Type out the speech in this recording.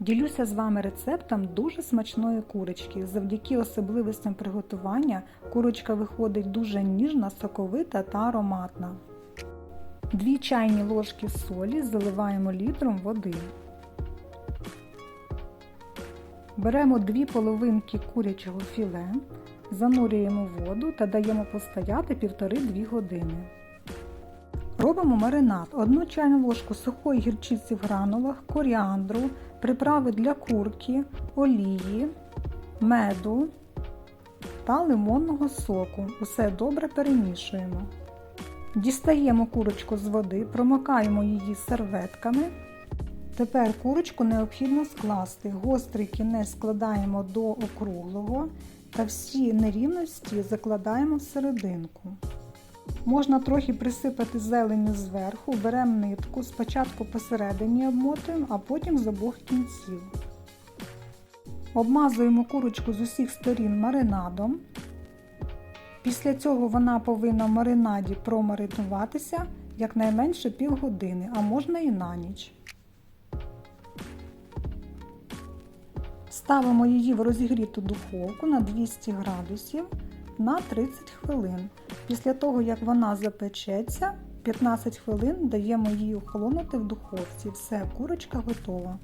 Ділюся з вами рецептом дуже смачної курочки. Завдяки особливостям приготування курочка виходить дуже ніжна, соковита та ароматна. Дві чайні ложки солі заливаємо літром води. Беремо дві половинки курячого філе, занурюємо воду та даємо постояти 1,5-2 години. Робимо маринад. Одну чайну ложку сухої гірчиці в гранулах, коріандру, приправи для курки, олії, меду та лимонного соку. Усе добре перемішуємо. Дістаємо курочку з води, промокаємо її серветками. Тепер курочку необхідно скласти. Гострий кінець складаємо до округлого та всі нерівності закладаємо в серединку. Можна трохи присипати зеленю зверху, беремо нитку, спочатку посередині обмотуємо, а потім з обох кінців. Обмазуємо курочку з усіх сторін маринадом. Після цього вона повинна в маринаді промаринуватися якнайменше півгодини, а можна і на ніч. Ставимо її в розігріту духовку на 200 градусів на 30 хвилин. Після того, як вона запечеться, 15 хвилин даємо її охолонути в духовці. Все, курочка готова.